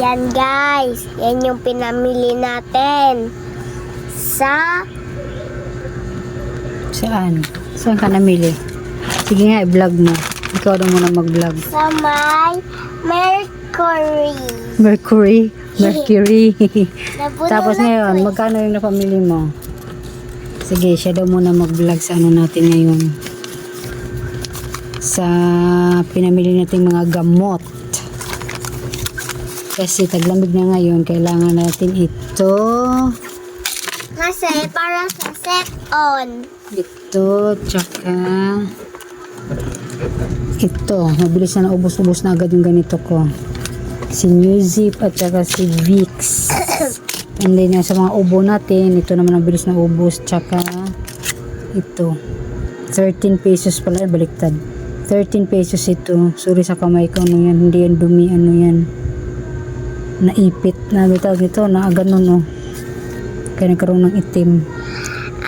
Yan guys, yan yung pinamili natin sa Saan? Saan ka namili? Sige nga, i-vlog mo. Ikaw na muna mag-vlog. sa may Mercury. Mercury. Mercury. Napuno Tapos na ngayon, to eh. magkano yung napamili mo? Sige, siya daw muna mag-vlog sa ano natin ngayon. Sa pinamili nating mga gamot. Kasi taglamig na ngayon, kailangan natin ito, Kasi para sa set on. ito, tsaka ito. Mabilis na naubos-ubos na agad yung ganito ko. Si New Zip at tsaka si Vicks. And then yung sa mga ubo natin, ito naman ang bilis na ubos. Tsaka ito. 13 pesos pala, eh, baliktad. 13 pesos ito. Sorry sa kamay ko, ano yan. Hindi yan dumi, ano yan. Naipit na, bitawag nito, na ganun, no. Kaya nagkaroon ng itim.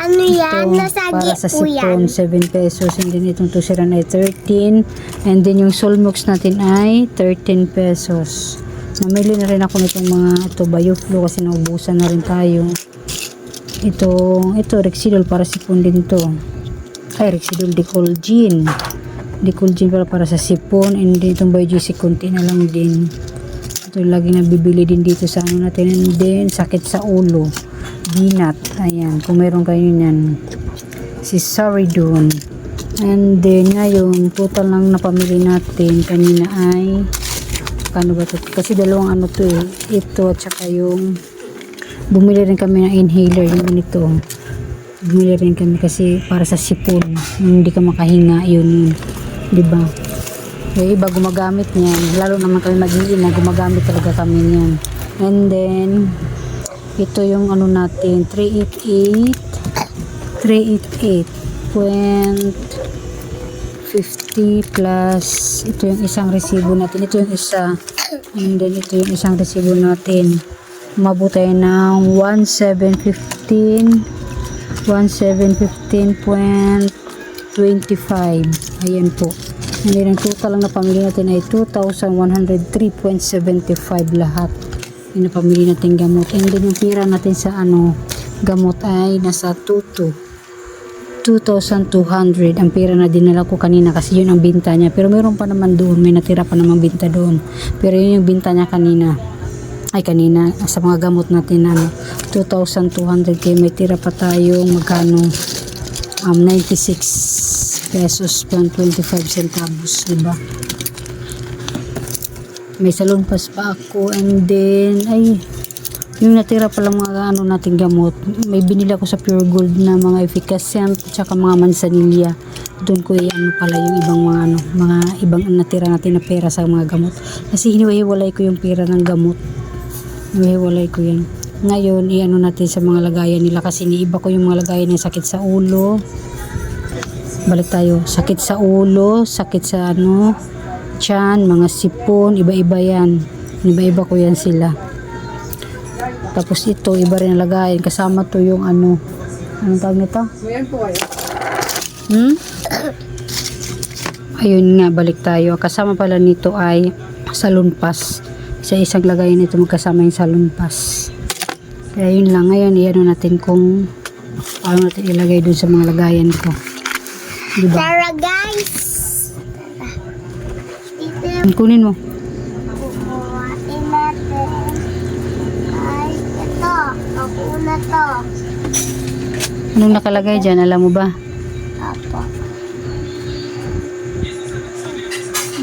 Ano yan? Ito, Nasagi para sa po sipon, yan. 7 pesos. And then itong tusiran ay 13. And then yung Solmux natin ay 13 pesos. Namili na rin ako nitong mga ito, Bioflo kasi naubusan na rin tayo. Ito, ito, Rexidol para sipon din to. Ay, Rexidol Decolgin. Decolgin para para sa sipon. And then itong Biogesic, konti na lang din. Ito lagi nabibili din dito sa ano natin. And then, sakit sa ulo. Binat. Ayan, kung meron kayo niyan. Si Saridon. And then, ngayon, total lang napamili natin kanina ay kano ba to? Kasi dalawang ano to eh. Ito at saka yung bumili rin kami ng inhaler yung ganito. Bumili rin kami kasi para sa sipon. Hindi ka makahinga yun. Di ba? Yung iba gumagamit niyan. Lalo naman kami mag-iina, gumagamit talaga kami niyan. And then, ito yung ano natin, 388, 388, point 50 plus, ito yung isang resibo natin, ito yung isa, and then ito yung isang resibo natin. Tayo ng 1715, 1715.25, ayan po. Then, ang total lang na pamili natin ay 2,103.75 lahat. Yung napamili natin gamot. And then, yung pira natin sa ano, gamot ay nasa 22. 2,200 ang pera na dinala ko kanina kasi yun ang binta niya. Pero meron pa naman doon. May natira pa naman binta doon. Pero yun yung binta niya kanina. Ay kanina. Sa mga gamot natin ano. 2,200 kaya may tira pa tayo magkano um, 96 pesos 25 centavos. Diba? May salon pass pa ako and then ay yung natira pala mga ano nating gamot, may binili ako sa Pure Gold na mga efficacent tsaka mga mansanilya. Doon ko i-ano pala yung ibang mga ano, mga ibang natira natin na pera sa mga gamot. Kasi hiniwalay ko yung pera ng gamot. Hiniwalay ko yan. Ngayon, i-ano natin sa mga lagayan nila kasi niiba ko yung mga lagayan ng sakit sa ulo. Balik tayo. Sakit sa ulo, sakit sa ano, tiyan, mga sipon, iba-iba yan. Iba-iba ko yan sila. Tapos ito, iba rin ang lagayan. Kasama to yung ano, anong tawag nito? Hmm? Ayun nga, balik tayo. Kasama pala nito ay salon pass. Sa isang lagayan nito magkasama yung salon pass. Kaya yun lang. Ngayon, iyan natin kung paano natin ilagay dun sa mga lagayan ko. Diba? Tara guys! Ito Kunin mo. Kukuhain natin. Ay, ito. Ang una to. Anong nakalagay dyan? Alam mo ba? Apo.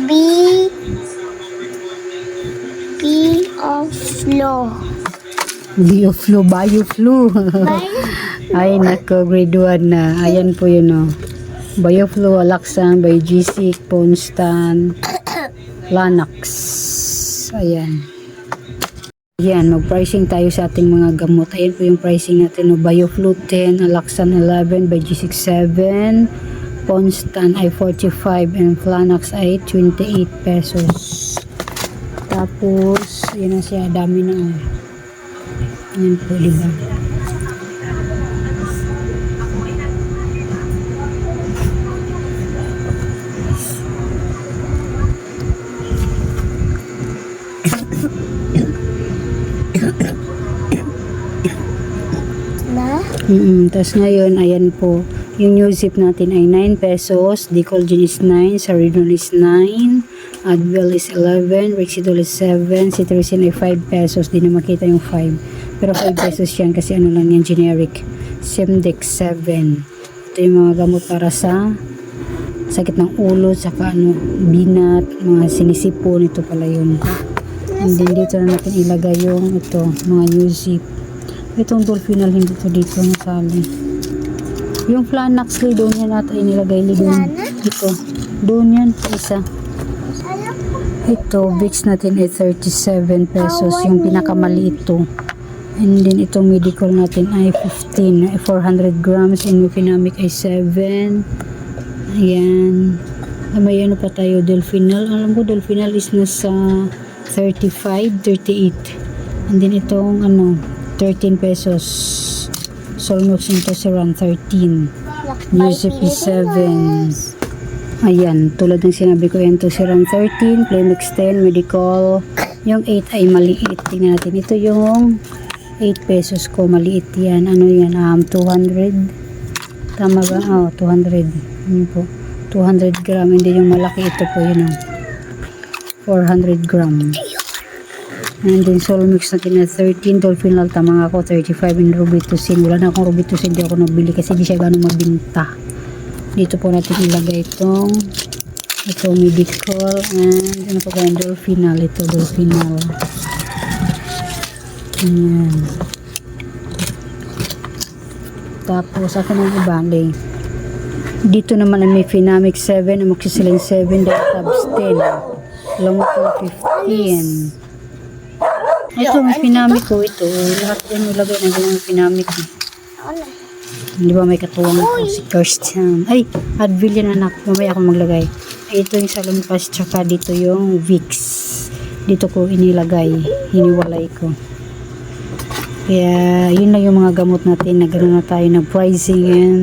B. B of flow. Bioflu, bioflu. Bye. Ay, nako, grade 1 na. Ayan po yun, oh. Bioflu, Alaxan, Biogesic, Ponstan, Lanax. Ayan. Ayan, mag-pricing tayo sa ating mga gamot. Ayan po yung pricing natin. No? Bioflu 10, Alaxan 11, Biogesic 7, Ponstan ay 45, and Flanax ay 28 pesos. Tapos, yun na siya, dami na. Ayan po, diba? Mm Tapos ngayon, ayan po. Yung new zip natin ay 9 pesos. Decolgen is 9. Saridon is 9. Advil is 11. Rexidol is 7. Cetirizine ay 5 pesos. Di na makita yung 5. Pero 5 pesos yan kasi ano lang yan, generic. Semdex 7. Ito yung mga gamot para sa sakit ng ulo, saka ano, binat, mga sinisipon. Ito pala yun. And then dito na natin ilagay yung ito, mga new zip. Itong dolphinal hindi to dito nasali. Yung Flanax li doon yan ata inilagay li doon. Ito. Doon yan sa isa. Ito, Vicks natin ay 37 pesos. Yung pinakamaliit to. And then itong medical natin ay 15. ay 400 grams. And yung Finamic ay 7. Ayan. May ano pa tayo, Delphinal. Alam ko, Delphinal is nasa 35, 38. And then itong ano, 13 pesos. Solmox into Saran 13. Music is 7. Ayan, tulad ng sinabi ko yan, to Serum 13, Playmax 10, Medical. Yung 8 ay maliit. Tingnan natin. Ito yung 8 pesos ko. Maliit yan. Ano yan? Um, 200. Tama ba? Oh, 200. Yun po. 200 gram. Hindi yung malaki. Ito po yun. Oh. 400 gram. And then Solmix natin na 13. Dolphinal. Tama nga ako. 35 in Robitussin. Wala na akong Robitussin. Di ako nabili kasi di siya gano'ng mabinta dito po natin ilagay itong ito medical and ano pa ba yung dolphinal ito dolphinal ayan tapos ako nang ibali dito naman ay may Finamic 7 Amoxicillin 7 Diatabs 10 Lamotil 15 ito may Finamic ko ito lahat yan nilagay na yung Finamic eh. Ano? Di ba may katuwang ko si Kirsten? Ay, Advil yan anak. Mamaya ako maglagay. Ay, ito yung Salonpas tsaka dito yung Vicks. Dito ko inilagay. Hiniwalay ko. Kaya, yun lang yung mga gamot natin. Nagano na tayo ng pricing and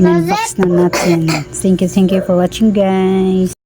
in-unbox na natin. Thank you, thank you for watching guys.